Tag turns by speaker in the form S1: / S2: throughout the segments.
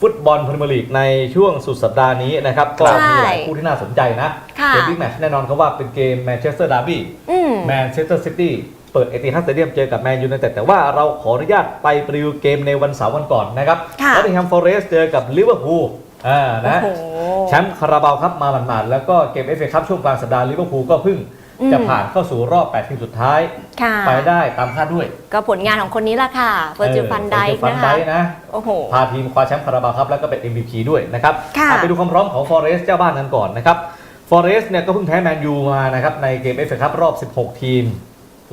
S1: ฟุตบอลพรีเมียร์ลีกในช่วงสุดสัปดาห์นี้นะครับก็
S2: ใช่
S1: มีหลายคู่ที่น่าสนใจนะ
S2: ค่ะ
S1: เกมบิ๊กแมตช์แน่นอนเขาว่าเป็นเกมแมนเชสเตอร์ดาร์บี้
S2: อืม
S1: แมนเชสเตอร์ซิตี้เปิดเอติฮัดสเตเดียมเจอกับแมนยูไนเต็ดแต่ว่าเราขออนุญาตไปปรีวิวเกมในวันเสาร์วันก่อนนะครับ
S2: ค่ะ
S1: นอตติงแฮมฟอเรสต์เจอกับลิเวอร์พูลอ่านะ
S2: โอ้โห
S1: แชมป์คาราบาวครับมาหมาดๆแล้วก็เกมเอฟเอคัพช่วงกลางสัปดาห์ลิเวอร์พูลก็เพิ่ง
S2: อืม
S1: จะผ่านเข้าสู่รอบ 8 ทีมสุดท้าย
S2: ค่ะ
S1: ไปได้ตามคาดด้วย
S2: ก็ผลงานของคนนี้ละค่ะเวอร์จิลฟันได
S1: เออ
S2: ค์
S1: ฟัน
S2: นะ
S1: ได
S2: คะ
S1: ค์นะ
S2: โอ้โห
S1: พาทีมคว้าแชมป์คาราบาวครับแล้วก็เป็น MVP ด้วยนะครับ
S2: ค่ะ
S1: อะไปดูความพร้อมของฟอเรสต์เจ้าบ้านกันก่อนนะครับฟอเรสต์เนี่ยก็เพิ่งแพ้แมนยูมานะครับในเกมเอฟเอคัพรอบ 16 ทีม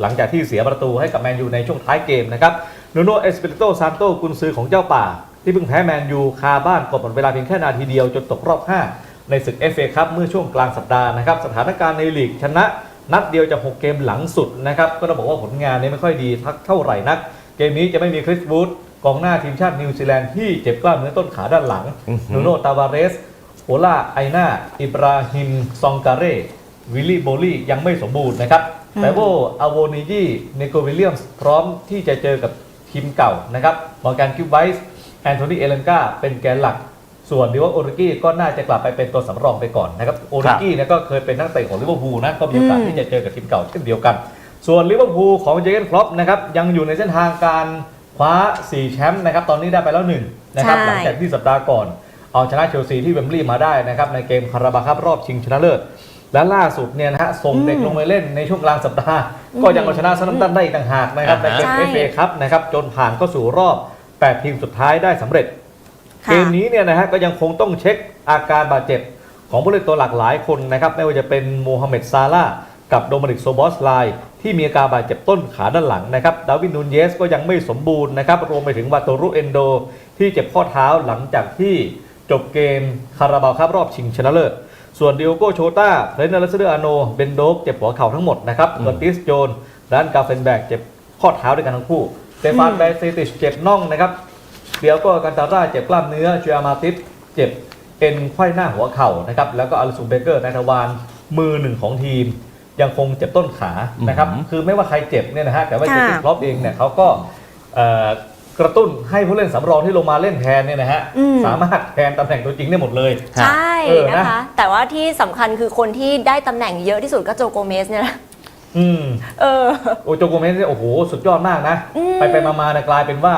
S1: หลังจากที่เสียประตูให้กับแมนยูในช่วงท้ายเกมนะครับนูโนเอสเปริโตซานโตกุนซือของเจ้าป่า ที่เพิ่งแพ้แมนยูคาบ้านก่อนหมดเวลาเพียงแค่นาทีเดียวจนตกรอบ 5 ในศึก FA ครับเมื่อช่วงกลางสัปดาห์นะครับสถานการณ์ในลีกชนะ นัดเดียวจาก 6 เกมหลังสุดนะครับก็ต้องบอกว่าผลงานนี้ไม่ค่อยดีทักเท่าไหร่นัก เกมนี้จะไม่มีคริสวูดกองหน้าทีมชาตินิวซีแลนด์ที่เจ็บกล้ามเนื้อต้นขาด้านหลัง
S3: อื้อหือ
S1: นูโนตาวาเรสโอลาไอนาอิบราฮิมซองการเรวิลลี่โบลี่ยังไม่สมบูรณ์นะครับ
S2: อืม
S1: แต่โวอโวนิจีเนโกวิลเลียมส์พร้อมที่จะเจอกับทีมเก่านะครับมอร์แกนคิวไบส์แอนโทนีเอเลนกาเป็นแกนหลัก ส่วนดิวโอริกี้ก็น่าจะกลับไปเป็นตัวสำรองไปก่อนนะครับโอริกี้เนี่ยก็เคยเป็นนักเตะของลิเวอร์พูลนะก็มีโอกาส
S2: อืม
S1: ที่จะเจอกับทีมเก่าเช่นเดียวกัน ส่วนลิเวอร์พูลของเจเกนครอปนะครับยังอยู่ในเส้นทางการคว้า 4 แชมป์นะครับตอนนี้ได้ไปแล้วหนึ่งนะครับ
S2: ใช่
S1: หลังจากที่สัปดาห์ก่อน เอาชนะเชลซีที่เวมบลีย์มาได้นะครับในเกมคาราบาครับรอบชิงชนะเลิศและล่าสุดเนี่ยนะฮะส่งเด็กลงไปเล่นในช่วงกลางสัปดาห์ ก็ยังเอาชนะซันนัมตันได้อีกต่างหากนะครับใน
S3: อ่าฮะ
S1: เกม
S2: ใช่
S1: เอฟเอครับนะครับจนผ่านเข้าสู่รอบ 8 ทีมสุดท้ายได้สำเร็จ
S2: ค่ะ
S1: เกมนี้เนี่ยนะฮะก็ยังคงต้องเช็คอาการบาดเจ็บ ของผู้เล่นตัวหลักหลายคนนะครับไม่ว่าจะเป็นโมฮัมเหม็ดซาร่าห์กับโดมินิกโซบอสไลที่มีอาการบาดเจ็บต้นขาด้านหลังนะครับดาวินนูนเยสก็ยังไม่สมบูรณ์นะครับรวมไปถึงวาโตรุเอนโด ที่เจ็บข้อเท้าหลังจากที่จบเกมคาราบาวครับรอบชิงชนะเลิศส่วนดิโอโกโชตาเรนเนอร์เลสเดอร์อาโน เบนโดกเจ็บหัวเข่าทั้งหมดนะครับ
S3: อืม
S1: เกอร์ติสโจนและอันกาเฟนแบกเจ็บข้อเท้าด้วยกันทั้งคู่สเตฟาน
S2: อืม
S1: แบรเซติชเจ็บน่องนะครับ เดียวก็กันตาร่าเจ็บกล้ามเนื้อเชียมาติสเจ็บเอ็นไขว้หน้าหัวเข่านะครับแล้วก็อลิสุเบเกอร์นายทวารมือหนึ่งของทีม ยังคงเจ็บต้นขานะครับ
S3: อืม
S1: คือไม่ว่าใครเจ็บเนี่ยนะฮะแต่ว่าเจ
S2: ค่ะ
S1: คิสครอปเองเนี่ยเขาก็เอ่อกระตุ้นให้ผู้เล่นสำรองที่ลงมาเล่นแทนเนี่ยนะฮะ
S2: อืม
S1: สามารถแทนตำแหน่งตัวจริงได้หมดเลย
S2: ใช่
S1: เออนะ
S2: นะคะ แต่ว่าที่สำคัญคือคนที่ได้ตำแหน่งเยอะที่สุดก็โจโกเมสเนี่ยแหละ
S1: อืม
S2: เออ
S1: โอโจโกเมสเนี่ยโอ้โหสุดยอดมากนะ
S2: อืม
S1: ไปไปมาๆเนี่ยกลายเป็นว่า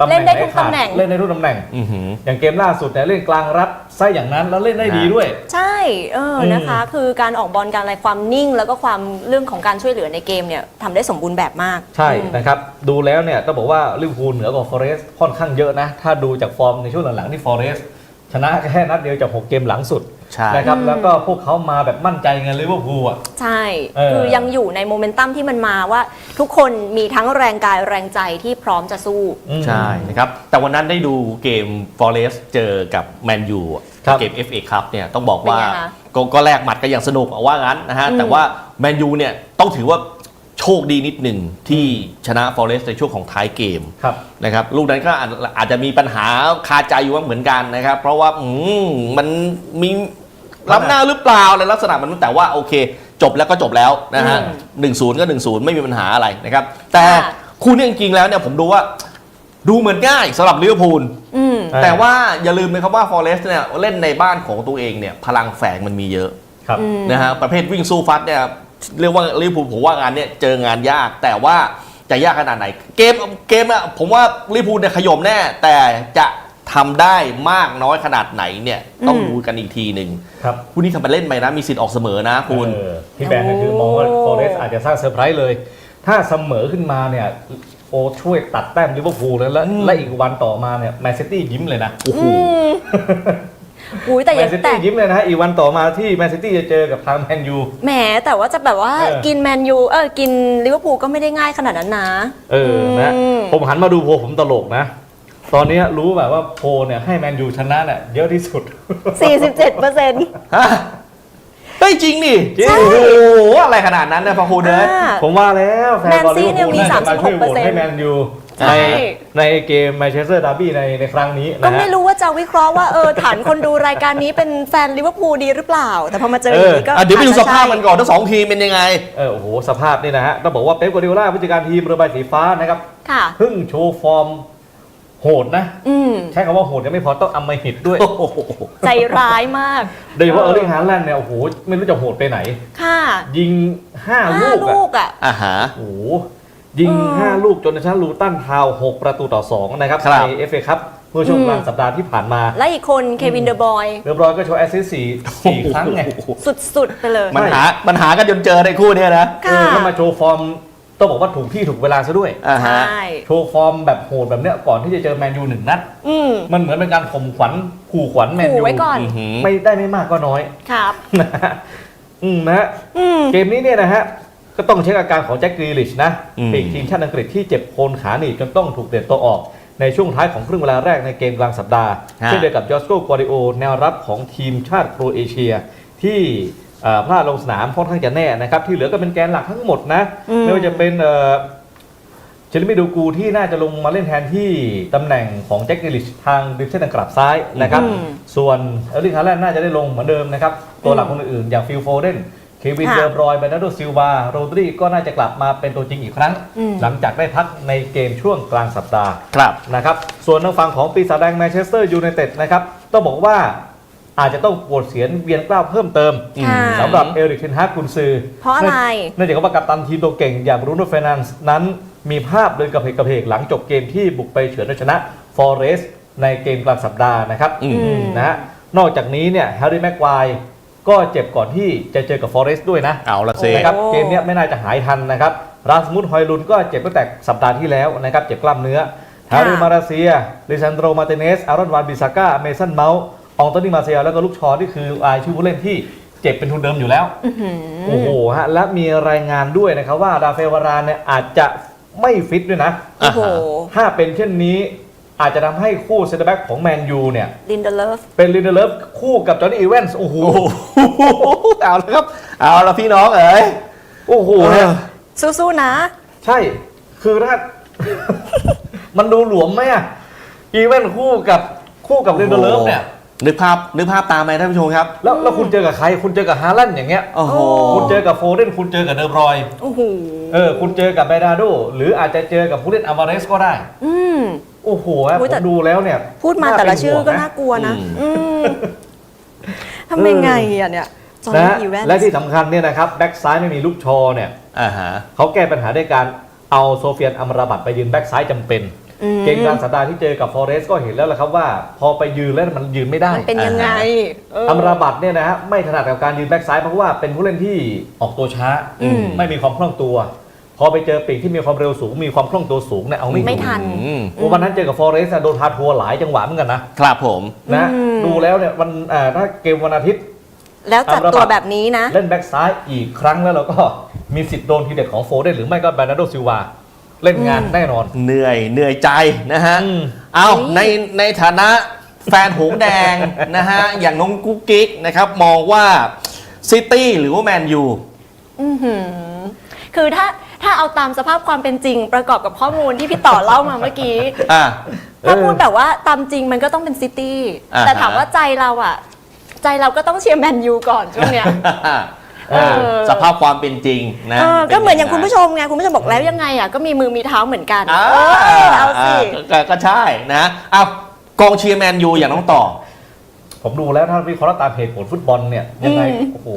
S1: ตำแห
S2: เล่
S1: น่ง
S2: นได้
S1: ไหน
S2: ทุก
S1: ขาด
S2: ตำแหน่ง
S1: เล่นได้ทุกตำแหน่ง
S3: อื้อหือ
S1: อย่างเกมล่าสุดเนี่ยเล่นกลางรับไส้อย่างนั้นแล้วเล่นได้ดีด้วย
S2: ใช่เออ
S1: อืม
S2: นะคะ คือการออกบอลการอะไรความนิ่ง แล้วก็ความเรื่องของการช่วยเหลือในเกมเนี่ยทำได้สมบูรณ์แบบมาก
S1: ใช่
S2: อืม
S1: นะครับ ดูแล้วเนี่ยต้องบอกว่าลิเวอร์พูลเหนือกว่าฟอเรสต์ค่อนข้างเยอะนะ ถ้าดูจากฟอร์มในช่วงหลังๆที่ฟอเรสต์ชนะแค่นัดเดียวจาก 6 เกมหลังสุด
S3: ใช่
S1: นะครับ
S2: อืม
S1: แล้วก็พวกเขามาแบบมั่นใจไงลิเวอร์พูลอะ
S2: ใช่
S1: เออ
S2: คือยังอยู่ในโมเมนตัมที่มันมาว่า ทุกคนมีทั้งแรงกายแรงใจที่พร้อมจะสู้
S1: อืม
S3: ใช่นะครับ แต่วันนั้นได้ดูเกมฟอเรสเจอกับแมนยู
S1: ครับ
S3: เกม FA ครับเนี่ยต้องบอกว่า
S2: เป็นไงคะ
S3: ก็ก็แลกหมัดกันอย่างสนุกเอาว่างั้นนะฮะ
S2: อืม
S3: แต่ว่าแมนยูเนี่ยต้องถือว่า โชคดีนิดหนึ่งที่ชนะฟอเรสในช่วงของท้ายเกม
S1: ครับ
S3: นะครับลูกนั้นก็อาจอาจจะมีปัญหาคาใจอยู่บ้างเหมือนกันนะครับ เพราะว่าอืมมันมีล้ำหน้าหรือเปล่าในลักษณะมันแต่ว่าโอเค จบแล้วก็จบแล้วนะฮะ
S2: อืม
S3: หนึ่งศูนย์ก็หนึ่งศูนย์ไม่มีปัญหาอะไรนะครับ แต่
S2: ค่ะ
S3: คู่นี้จริงๆแล้วเนี่ยผมดูว่า ดูเหมือนง่ายสำหรับลิเวอร์พูล
S2: อืม
S1: ใช่
S3: แต่ว่าอย่าลืมนะครับว่าฟอเรสต์เนี่ยเล่นในบ้านของตัวเองเนี่ยพลังแฝงมันมีเยอะ
S1: ครับ
S2: อืม
S3: นะฮะประเภทวิ่งสู้ฟัดเนี่ย เรียกว่าลิเวอร์พูลผมว่างานเนี่ยเจองานยาก แต่ว่าจะยากขนาดไหน เกมเกมอะผมว่าลิเวอร์พูลเนี่ยขยมแน่ แต่จะทำได้มากน้อยขนาดไหนเนี่ยต้อง
S2: อืม
S3: ดูกันอีกทีหนึ่ง
S1: ครับ
S3: คู่นี้ทำไปเล่นไปนะมีสิทธิ์ออกเสมอนะคุณ
S1: เออพี่แบงค์เนี่ยคือมองว่า
S2: โอ้
S1: ฟอเรสต์อาจจะสร้างเซอร์ไพรส์เลย ถ้าเสมอขึ้นมาเนี่ยโอช่วยตัดแต้มลิเวอร์พูลแล้วแล้ว
S3: อืม
S1: และอีกวันต่อมาเนี่ยแมนซิตี้ยิ้มเลยนะ
S3: โอ้โห
S2: อืมอุ้ยแต่
S1: แม
S2: อย่าน
S1: ซิ
S2: แต่
S1: ตี้ยิ้มเลยนะฮะอีกวันต่อมาที่แมนซิตี้จะเจอกับทางแมนยู
S2: แหมแต่ว่าจะแบบว่า
S1: เออ
S2: กินแมนยูเออกินลิเวอร์พูลก็ไม่ได้ง่ายขนาดนั้นนะ
S1: เออนะ
S2: อืม
S1: ผมหันมาดูโพลผมตลกนะ ตอนนี้รู้แบบว่าโพลเนี่ยให้แมนยูชนะเนี่ยเยอะที่สุด
S2: 47เปอร์เซ็นต์
S3: ฮะเฮ้ยจริงดิ
S1: จริง
S3: โอ้โหอะไรขนาดนั้นนะพระคุณเนย
S1: ผมว่าแล้วแฟนบอลลิเวอร์พูล
S2: แมนซีเนี่ยมี
S1: น่าจะมาช่วยโหวต
S2: 36%
S1: ให้แมนยู
S2: ใช่
S1: ใน ในเกมแมนเชสเตอร์ดาร์บี้ในในครั้งนี้
S2: ก็
S1: นะฮะ
S2: ไม่รู้ว่าจะวิเคราะห์ว่าเออฐานคนดูรายการนี้เป็นแฟนลิเวอร์พูลดีหรือเปล่า แต่พอมาเจออย่างนี้ก็
S3: อะเดี๋ยวไปดูสภาพ
S2: อจจะ
S3: มันก่อนทั้งสองทีมเป็นยังไง
S1: เออโอ้โห สภาพนี่นะฮะต้องบอกว่าเป๊ปกัวร์ดิโอลาผู้จัดการทีมเรือใบสีฟ้านะครับ
S2: ค่ะ
S1: เพิ่งโชว์ฟอร์มโหดนะ
S2: อืม
S1: ใช้คำว่าโหดยังไม่พอต้องอำมหิตด้วย
S3: โอ้โห
S2: ใจร้ายมาก
S1: โดยเฉพาะเออร์ลิงฮาแลนด์เนี่ยโอ้โห ไม่รู้จะโหดไปไหน
S2: ค่ะ
S1: ยิง5
S2: ห้า
S1: ลูกอะ
S2: ลูกอะ
S3: อ่าฮะ
S1: โอ้โห ยิง
S2: เออ
S1: 5ลูกจนชนะลูตันทาวน์6ประตูต่อ 2 นะครับ
S3: ครับ
S1: ในเอฟเอคัพเมื่อช่วง
S2: อืม
S1: กลางสัปดาห์ที่ผ่านมา
S2: และอีกคนเควินเดอะบอย
S1: เรียบร้อยก็โชว์แอสซิสต์สี่สี่ครั้งไง
S2: สุด ๆ ไปเลย
S3: มันหามันหากันจนเจอในคู่เนี้ยนะ
S1: เออแล้วมาโชว์ฟอร์ม ต้องบอกว่าถูกที่ถูกเวลาซะด้วย
S3: อ่า
S2: ใช
S3: ฮะ่
S1: โชว์ฟอร์มแบบโหดแบบเนี้ยก่อนที่จะเจอแมนยูหนึ่งนัด
S2: อืม
S1: มันเหมือนเป็นการข่มขวัญขู่ขวัญแมน
S2: ขู่
S1: ยู
S2: ไว้ก่อน
S3: อือหือ
S1: ไม่ได้ไม่มากก็น้อย
S2: ครับ
S1: นะฮะอืมนะฮะ
S2: อืม
S1: เกมนี้เนี่ยนะฮะ ก็ต้องเช็คอาการของแจ็คกรีลิชนะ
S3: อืม
S1: ปีกทีมชาติอังกฤษที่เจ็บโคนขาหนีบจนต้องถูกเด็ดตัวออก ในช่วงท้ายของครึ่งเวลาแรกในเกมกลางสัปดาห์
S3: ฮะ
S1: เช่นเดียวกับจอสโกกัวดิโอแนวรับของทีมชาติโครเอเชีย ที่เอ่อพลาดลงสนามค่อนข้างจะแน่นะครับ ที่เหลือก็เป็นแกนหลักทั้งหมดนะ
S2: อืม
S1: ไม่ว่าจะเป็นเอ่อเชลิมิดูกูที่น่าจะลงมาเล่นแทนที่ตำแหน่งของแจ็คกรีลิชทางดิฟเส้นกลับซ้ายนะครับ
S2: อืม
S1: ส่วนเออร์ลิงฮาแลนด์น่าจะได้ลงเหมือนเดิมนะครับ ตัวหลักคนอื่นๆ อย่างฟิลโฟเดน เควิน
S2: ค่ะ
S1: เดอร์บรอยเบรนาร์โดซิลวาโรดริก็น่าจะกลับมาเป็นตัวจริงอีกครั้ง
S2: อืม
S1: หลังจากได้พักในเกมช่วงกลางสัปดาห์
S3: ครับ
S1: นะครับ ส่วนทางฝั่งของปีศาจแดงแมนเชสเตอร์ยูไนเต็ดนะครับ ต้องบอกว่าอาจจะต้องปวดเสียนเวียนกล้าวเพิ่มเติม
S2: ค่ะ
S1: สำหรับเอริกเทนฮากกุนซือ
S2: เพราะอะไร
S1: เนื่องจากว่ากัปตันทีมตัวเก่งอย่างบรูโน่เฟรนันส์นั้น มีภาพเดินกระเพกกระเพกหลังจบเกมที่บุกไปเฉือนเอาชนะฟอเรสต์ในเกมกลางสัปดาห์นะครับ
S3: อืม
S1: อืม นะฮะนอกจากนี้เนี่ยแฮร์รี่แม็กควาย ก็เจ็บก่อนที่จะเจอกับฟอเรสต์ด้วยนะ
S3: เอาละเซ
S2: โอ้
S1: นะครับเกมเนี้ยไม่น่าจะหายทันนะครับราสมุดฮอยลุนก็เจ็บตั้งแต่สัปดาห์ที่แล้วนะครับเจ็บกล้ามเนื้อฮาริมาราเซียลิซันโดรมาเตเนสอารอนวานบิซาก้าเมสันเมาส์อองโตนี่มาเซียแล้วก็ลูกชอที่คือรายชื่อผู้เล่นที่เจ็บเป็นทุนเดิมอยู่แล้ว
S2: อื้อหือ
S1: โอ้โหฮะและมีรายงานด้วยนะครับว่าราฟาเอลวารานเนี่ยอาจจะไม่ฟิตด้วยนะ
S2: โอ้โห
S1: ถ้าเป็นเช่นนี้ อาจจะทำให้คู่เซนเตอร์แบ็กของแมนยูเนี่ย
S2: ลินเดเลฟ
S1: เป็นลินเดเลฟคู่กับจอห์นนี่อีแวนส์โอ้โห
S3: โอ้โหเอาละครับ เอาละพี่น้องเอ๋ย
S1: โอ้โห
S3: เอ
S1: เนี่ย
S3: อ
S2: สู้ๆนะ
S1: ใช่ คือถ้า มันดูหลวมไหมอะอีเวนต์คู่กับคู่กับเรนเดอร์เลิฟเนี่ย
S3: นึกภาพนึกภาพตามไหมท่านผู้ชมครับ
S1: แล้วแล้วคุณเจอกับใคร คุณเจอกับฮาลันด์อย่างเงี้ย
S3: โอ้โห
S1: คุณเจอกับโฟเดน คุณเจอกับเดอร์บรอยน์
S2: โอ้โห
S1: เออ คุณเจอกับเบดาโดหรืออาจจะเจอกับผู้เล่นอัลวาเรสก็ได้
S2: อืม
S1: โอ้โหฮะ
S2: อุ๊
S1: ผ
S2: ยแต่
S1: มดูแล้วเนี่ย
S2: พูดมาแต่ละชื่อก็น่า
S1: เป็
S2: กลัวนะ
S3: อืม
S2: อืมทำยังไงอะเนี่ยจอห์น
S1: ห่วง
S2: นี่
S1: นะ
S2: อีแวน
S1: และที่สำคัญเนี่ยนะครับแบ็กซ้ายไม่มีลูกชอเนี่ย
S3: อ่าฮะ
S1: เขาแก้ปัญหาด้วยการเอาโซเฟียนอัมราบัตไปยืนแบ็กซ้ายจำเป็น
S2: อืม
S1: เกมกลางสัปดาห์ที่เจอกับฟอเรสก็เห็นแล้วแหละครับว่า พอไปยืนแล้วมันยืนไม่ได้
S2: มันเป็นยังไงเอั
S1: มราบัตเนี่ยนะฮะไม่ถนัดกับการยืนแบ็กซ้ายเพราะว่าเป็นผู้เล่นที่ออกตัวช้า
S2: อืม
S1: ไม่มีความคล่องตัว พอไปเจอปีกที่มีความเร็วสูงมีความคล่องตัวสูงเนี่ยเอาไม่
S2: ไม่
S1: อยู่
S2: ทัน
S3: อืม
S1: โอ้วันนั้นเจอกับฟอเรสโดนพาทัวร์หลายจังหวะเหมือนกันนะครับ
S3: ผม
S1: นะ
S2: อืม
S1: ดูแล้วเนี่ยวันอ่าถ้าเกมวันอาทิตย์
S2: แล้วจับตัวแบบนี้นะ
S1: เล่นแบ็กซ้ายอีกครั้งแล้วเราก็มีสิทธิ์โดนทีเด็ดของโฟเดนหรือไม่ก็แบรนาร์โดซิลวาเล่นงาน
S2: อืม
S1: แน่นอน
S3: เหนื่อยเหนื่อยใจนะฮะ
S1: อืม
S3: เอา
S2: เฮ้ย
S3: ในในฐานะแฟนหงส์แดง นะฮะ อย่างน้องกุ๊กกิ๊กนะครับ มองว่าซิตี้หรือว่าแมนยู
S2: อื้อหือคือถ้า ถ้าเอาตามสภาพความเป็นจริง ประกอบกับข้อมูลที่พี่ต่อเล่ามาเมื่อกี้
S3: อะ
S2: ถ้าพูดแบบว่าตามจริงมันก็ต้องเป็นซิตี้
S3: อ่าฮะ
S2: แต่ถามว่าใจเราอะใจเราก็ต้องเชียร์แมนยูก่อนช่วงเนี้ย
S3: เออ
S2: เออ
S3: สภาพความเป็นจริงนะ
S2: เออก็เหมือนอย่างคุณผู้ช
S3: ม
S2: มไงคุณผู้ชมบอกแล้วยังไงอะก็มีมือมีเท้าเหมือนกัน
S3: อ่า
S2: เออเอาสิ
S3: ก็ก็ใช่นะเอากองเชียร์แมนยูอย่างน้องต่อ
S1: ผมดูแล้วถ้าวิเคราะห์ตามเหตุผลฟุตบอลเนี่ยยังไง
S2: อืม
S1: โอ้โห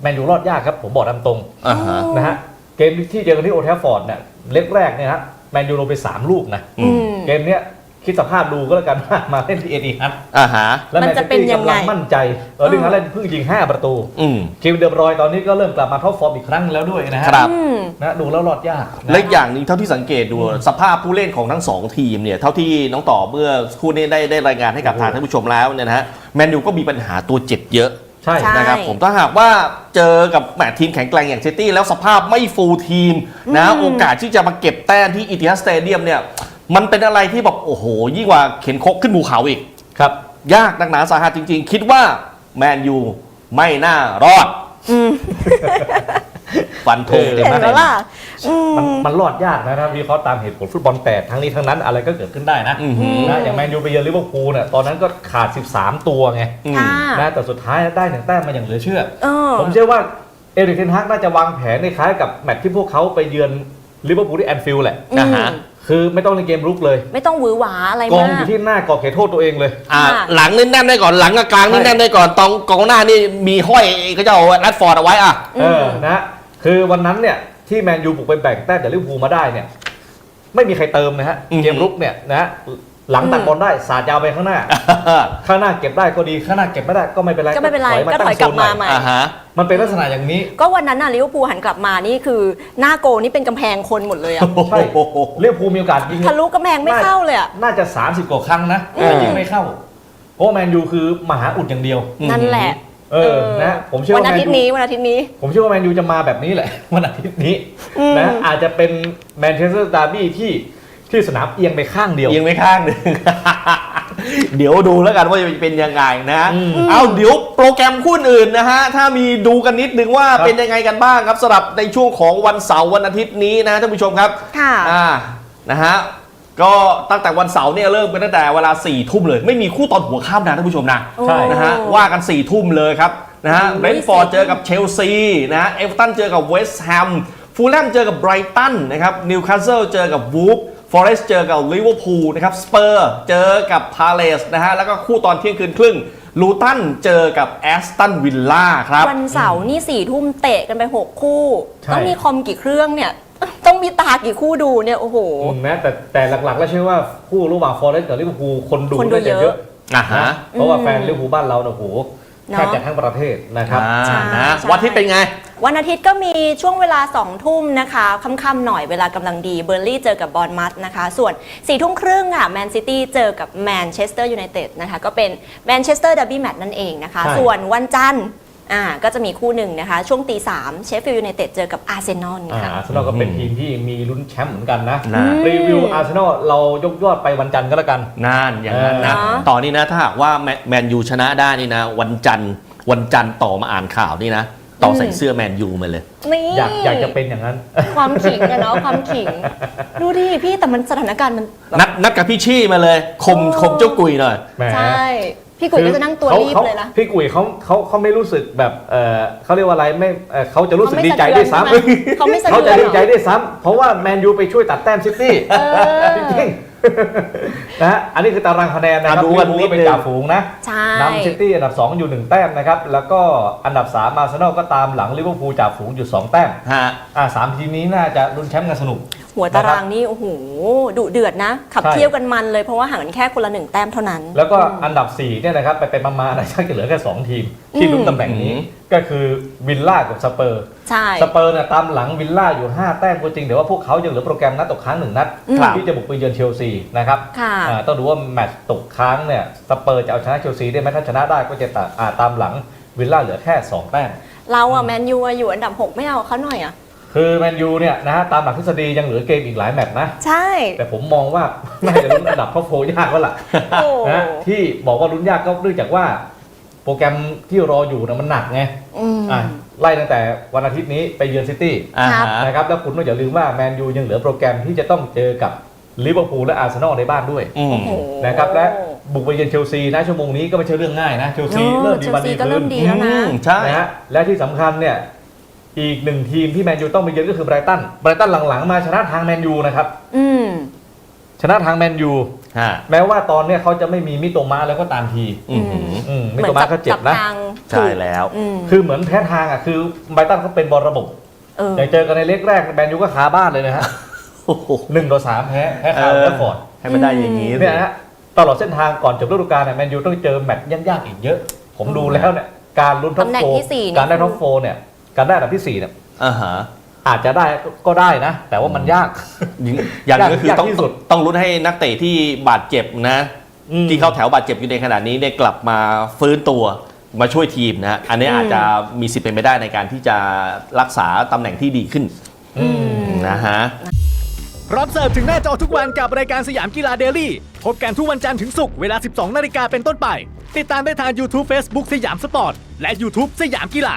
S1: แมนยูรอดยากครับ ผมบอกตามตรง
S3: อ่าฮะ
S1: นะฮะ เกมที่เจอกันที่โอลด์แทฟฟอร์ดเนี่ยเล็กแรกเนี่ยฮะแมนยูลงไป3ลูกนะ
S3: อื
S2: อื
S3: ม
S2: ม
S1: เกมเนี้ยคิดสภาพดูก็แล้วกันว่ามาเล่นที่เอดีฮัท
S3: อ่าฮะ
S1: แล้ว
S2: มัน
S1: แมน
S2: จะ
S1: ซิ
S2: เป็น
S1: ตี้
S2: ยัง
S1: กำ
S2: ไง
S1: ลังมั่นใจเออร์ลิงฮาแลนด์เพิ่งยิง 5 ประตู
S3: อืม
S1: คิวเดอร์บรอยน์ตอนนี้ก็เริ่มกลับมาท็อปฟอร์มอีกครั้งแล้วด้วยนะฮะ
S3: ครับ
S2: อืม
S1: นะดูแล้วรอดยากนะ
S3: และอีกอย่างหนึงเท่าที่สังเกตดูสภาพผู้เล่นของทั้งสองทีมเนี่ยเท่าที่น้องต่อเมื่อคู่นี้ได้ได้รายงานให้กับทางท่านผู้ชมแล้วเนี่ยนะฮะแมนยูก็มีปัญหาตัวเจ็บเยอะ
S1: ใช่
S2: ใช่
S3: นะครับผมถ้าหากว่าเจอกับแหมทีมแข็งแกร่งอย่างซิตี้แล้วสภาพไม่ฟูลทีมนะ
S2: อืม
S3: โอกาสที่จะมาเก็บแต้มที่อิติฮัดสเตเดียมเนี่ยมันเป็นอะไรที่แบบโอ้โห ยิ่งกว่าเข็นคกขึ้นภูเขาอีก
S1: ครับ
S3: ยากหนักหนาสาหัสจริง ๆ คิดว่าแมนยูไม่น่ารอด
S2: อืม
S3: ฟันธง
S1: เออ
S3: เต็ม
S2: เห็น
S3: เต็
S2: แล้ว
S3: ม
S2: ล่ะอืม
S1: มันมันรอดยากนะถ้าวิเคราะห์ตามเหตุผลฟุตบอลแต่ทั้งนี้ทั้งนั้นอะไรก็เกิดขึ้นได้นะ
S3: อื้อหือ
S1: นะอย่างแมนยูไปเยือนลิเวอร์พูลเนี่ยตอนนั้นก็ขาด 13 ตัวไง
S3: อืม
S2: ค่ะ
S1: นะแต่สุดท้ายได้หนึ่งแต้มมาอย่างเหลือเชื่อ
S2: เออ
S1: ผมเชื่อว่าเอริกเทนฮักน่าจะวางแผนในคล้ายกับแมตช์ที่พวกเขาไปเยือนลิเวอร์พูลที่แอนฟิลด์แหละ
S2: อืม
S3: นะฮะ
S1: คือไม่ต้องเล่นเกมรุกเลย
S2: ไม่ต้องหวือหวาอะไร
S1: กอง
S2: มา
S1: อกยู่ที่หน้ากรอบเขตโทษตัวเองเลย
S3: อ่า
S2: ค่ะ
S3: หลังนี่แน่นได้ก่อนหลังกับกลางนี่
S1: ใช่
S3: แน่นได้ก่อนตองกองหน้านี่มีห้อยเขาจะเอาแรดฟอร์ดเอาไว้อะ
S1: เออนะ คือวันนั้นเนี่ยที่แมนยูบุกไปแบ่งแต้มจากลิเวอร์พูลมาได้เนี่ย ไม่มีใครเติมนะฮะ
S3: อือหือ
S1: เกมรุกเนี่ยนะหลังตัดบอลได้สาดยาวไปข้างหน้า ข้างหน้าเก็บได้ก็ดีข้างหน้าเก็บไม่ได้ก็ไม่เป็นไร
S2: ก็ไม่เป็นไราก็ถอย
S1: ตั้ง
S2: กลับมา
S1: โซน
S2: ใหม่
S3: อ่าฮะ
S1: มันเป็นลักษณะอย่างนี้
S2: ก็วันนั้นน่ะลิเวอร์พูลหันกลับมานี่คือ หน้าโกนี่เป็นกำแพงคนหมดเลยอะ
S1: ใช่ลิเวอร์พูลมีโอกาสยิง
S2: ทะลุกำแพงไม่เข้าเลยอะ
S1: น่าจะ 30 กว่าครั้งนะ
S2: อืม
S1: แต่ยิงไม่เข้าเพราะว่าแมนยูคือมหาอุดอย่างเดียว
S3: อืม
S2: นั่นแหละ
S1: เออนะผมเชื่อ
S2: วัน
S1: ว่า
S2: อา
S1: แมน
S2: ทิต
S1: ยู
S2: ย์นี้วันอาทิตย์นี้
S1: ผมเชื่อว่าแมนยูจะมาแบบนี้แหละ วันอาทิตย์นี้
S2: อืม
S1: นะอาจจะเป็นแมนเชสเตอร์ดาร์บี้ที่ที่สนามเอียงไปข้างเดียว
S3: เอียงไปข้างหนึ่งเดี๋ยวดูแล้วกันว่าจะเป็นยังไงนะ
S1: อืม
S3: เอาเดี๋ยวโปรแกรมคู่อื่นนะฮะ ถ้ามีดูกันนิดนึงว่า
S1: ครับ
S3: เป็นยังไงกันบ้างครับสำหรับในช่วงของวันเสาร์วันอาทิตย์นี้นะท่านผู้ชมครับ
S2: ค่ะ
S3: อ่านะฮะ ก็ตั้งแต่วันเสาร์เนี่ยเริ่มกันตั้งแต่เวลา4ี่ทุ่มเลย ไม่มีคู่ตอนหัวค่ำนะท่านผู้ชมนะ
S1: ใช่
S3: นะฮะว่ากัน4ี่ทุ่มเลยครับนะฮะ
S2: โอ้ย
S3: เบรนท์ฟอร์ด
S2: 4
S3: เจอกับเชลซีนะฮะเอเวอร์ตันเจอกับเวสต์แฮมฟูลแลมเจอกับไบรตันนะครับนิวคาสเซิลเจอกับวูฟฟอเรสต์เจอกับลิเวอร์พูลนะครับสเปอร์เจอกับพาเลสนะฮะแล้วก็คู่ตอนเที่ยงคืนครึ่งลูตันเจอกับแอสตันวิลล่าครับ
S2: วันเสาร์นี่สี่ทุ่มเตะกันไปหกคู่
S1: ใช่
S2: ต้องมีคอมกี่เครื่องเนี่ย ต้องมีตากี่คู่ดูเนี่ยโอ้โห
S1: อืมนะแต่แต่หลักๆ แล้วเชื่อว่าคู่ระหว่างฟอร์เรสต์กับลิเวอร์พูลคนดู
S2: คนดู
S1: น่าจะ
S2: เยอะ
S1: เยอะ
S3: อ่าฮะ
S1: นะเพราะว่า
S2: อืม
S1: แฟนลิเวอร์พูลบ้านเราเนี่ยโอ้โห
S2: เนอะ
S1: แทบจะทั้งประเทศนะครับ
S3: อ่า
S2: ใช่
S3: นะ
S2: ใช่
S3: วันที่เป็นไง
S2: วันอาทิตย์ก็มีช่วงเวลา2ทุ่มนะคะค่ำๆหน่อยเวลากำลังดีเบอร์ลี่เจอกับบอลมัสนะคะ ส่วน4ี่ทุ่มครึ่งอะแมนซิตี้เจอกับแมนเชสเตอร์ยูไนเต็ดนะคะ ก็เป็นแมนเชสเตอร์ดับบี้แมตช์นั่นเองนะคะ
S1: ใช่
S2: ส่วนวันจันทร์ อ่าก็จะมีคู่หนึ่งนะคะ ช่วงตีสามเชฟฟิลด์ยูไนเต็ดเจอกับอาร์เซนอล
S1: อ่า
S2: ค่ะ
S1: อาร์เซนอลก็เป็นทีมที่มีลุ้นแชมป์เหมือนกันนะ
S3: นะ
S1: รีวิวอาร์เซนอลเรายกยอดไปวันจันทร์ก็แล้วกัน
S3: นั่นอย่างนั้นนะ
S2: เออ
S3: ตอนนี้นะถ้าหากว่าแมแมนยูชนะได้นี่นะ วันจันทร์วันจันทร์ต่อมาอ่านข่าวนี่นะ ต่อใส่เสื้อแมนยูมาเลย
S2: นี่
S1: อยากอยากจะเป็นอย่างนั้น
S2: ความขิงอะเนาะความขิง ดูดิพี่แต่มันสถานการณ์มันแบบ
S3: นัดนัดกับพี่ชี่มาเลย คม
S2: โอ้
S3: คมเจ้ากุยหน่อย
S1: แหม
S2: ใช่ พี่กุยก็จะนั่งตัว
S1: ขา
S2: รีบ
S1: ขา
S2: เลยนะ
S1: พี่กุยเขาเขาเขาไม่รู้สึกแบบเออเขาเรียกว่าอะไรไม่เอ่อเขาจะรู้สึก
S2: เขาไม่
S1: ดีใจด้วยซ้ำ
S2: สะเทือนใช่ไหมเขาไม่สะเทือน
S1: เขาจะดีใจ
S2: หรอ
S1: ด้วยซ้ำเพราะว่าแมนยูไปช่วยตัดแต้มซิตี้
S2: เออ
S1: จริงๆนะฮะอันนี้คือตารางคะแนนนะครับ
S3: อะดูกัน
S1: ลิเวอร์พูล
S3: นิดนึง
S1: เป็นจ่าฝูงนะ
S2: ใช่
S1: นำซิตี้อันดับ 2 อยู่ 1 แต้มนะครับ แล้วก็อันดับ3มาร์เซนอลก็ตามหลังลิเวอร์พูลจ่าฝูงอยู่ 2 แต้ม
S3: ฮะ
S1: อ่าสามทีมนี้น่าจะลุ้นแชมป์กันสนุก
S2: หัวตารางนี่โอ้โหดุเดือดนะ ขับ
S1: ใช่
S2: เที่ยวกันมันเลยเพราะว่าห่างกันแค่คนละหนึ่งแต้มเท่านั้น
S1: แล้วก็อันดับ4เนี่ยนะครับไปเป็นมามาๆนะชักจะเหลือแค่ 2 ทีม ที่ลุ้นตำแหน่งนี้
S3: อืม
S1: ก็คือวิลล่ากับสเปอร์
S2: ใช่
S1: สเปอร์เนี่ยตามหลังวิลล่าอยู่ 5 แต้มก็จริงแต่ว่าพวกเขายังเหลือโปรแกรมนัดตกค้างหนึ่งนัด
S2: อืม
S1: ที่จะบุกไปเยือนเชลซีนะครับ
S2: ค่ะ
S1: อ่าต้องดูว่าแมตช์ตกค้างเนี่ยสเปอร์จะเอาชนะเชลซีได้ไหมถ้าชนะได้ก็จะตาอ่าตามหลังวิลล่าเหลือแค่ 2 แต้ม
S2: เราอะแมนยูอะอยู่อันดับ 6 ไม่เอาเขาหน่อยอะ
S1: คือแมนยูเนี่ยนะฮะตามหลักทฤษฎียังเหลือเกมอีกหลายแมตช์นะ
S2: ใช่
S1: แต่ผมมองว่า น่าจะลุ้นอันดับท็อปโฟยากก็ล่ะ
S2: โอ้
S1: นะที่บอกว่าลุ้นยากก็เนื่องจากว่า โปรแกรมที่รออยู่นะมันหนักไง
S2: อืม
S1: อะไล่ตั้งแต่วันอาทิตย์นี้ไปเยือนซิตี้
S3: อ่า
S2: ครับ
S3: ฮะ
S1: นะครับแล้วคุณต้องอย่าลืมว่าแมนยูยังเหลือโปรแกรมที่จะต้องเจอกับลิเวอร์พูลและอาร์เซนอลในบ้านด้วย
S3: อืม
S2: โอ้โห
S1: นะครับและบุกไปเยือนเชลซีนะชั่วโมงนี้ก็ไม่ใช่เรื่องง่ายนะเชลซี
S2: โอ้
S1: เริ่มดี
S2: เชล
S1: วัน
S2: ซี
S1: ดี
S2: ก็
S1: คื
S2: เริ่
S1: น
S2: มดีแล้วนะ
S3: อืมใช่
S1: นะฮะและที่สำคัญเนี่ย อีกหนึ่งทีมที่แมนยูต้องไปเยือนก็คือไบรตันไบรตันหลังๆ มาชนะทางแมนยูนะครับ
S2: อืม
S1: ชนะทางแมนยู
S3: ฮะ
S1: แม้ว่าตอนเนี้ยเขาจะไม่มีมิโตมาแล้วก็ตามที
S3: อืม
S1: อืมมิโตมาเขาเจ็บนะ
S2: ทาง
S3: ใช่แล้ว
S2: อืม
S1: คือเหมือนแพ้ทางอะคือไบรตันเขาเป็นบอลระบบ
S2: เออ
S1: อย่างเจอกันในเล็กแรกแมนยูก็คาบ้านเลยนะฮะ
S3: โอ้โห
S1: หนึ่งต่อสามแพ้แพ้คา
S3: เออ
S1: ร์ลฟอร์ด
S3: ให้มันได้อย่างนี้
S1: เนี่ยนะฮะตลอดเส้นทางก่อนจบฤดูกาลเนี่ยแมนยูต้องเจอแมตช์ยากๆอีกเยอะ ผมดูแล้วเนี่ยการลุ้นท็อป
S2: ตำแหน่
S1: โฟ
S2: งที่สี่นี่
S1: การได้
S2: คือ
S1: ท็อปโฟเนี่ย การได้อันดับที่สี่เนี่ย
S3: อ่าฮะ
S1: อาจจะได้ก็ได้นะ แต่ว่ามันยาก
S3: อย่างอย่างหนึงก็คือา
S1: ก
S3: ต้อง
S1: ที่สุด
S3: ต้องลุ้นให้นักเตะที่บาดเจ็บนะ
S1: อืม
S3: ที่เข้าแถวบาดเจ็บอยู่ในขณะนี้ได้กลับมาฟื้นตัวมาช่วยทีมนะอันนี้
S2: อืม
S3: อาจจะมีสิทธิ์เป็นไปได้ในการที่จะรักษาตำแหน่งที่ดีขึ้น
S1: อืม
S3: นะฮะ
S4: พร้อมเสิร์ฟถึงหน้าจอทุกวันกับรายการสยามกีฬาเดลี่ พบกันทุกวันจันทร์ถึงศุกร์เวลา 12 นาฬิกาเป็นต้นไป ติดตามได้ทาง YouTube Facebook สยามสปอร์ต และ YouTube สยามกีฬา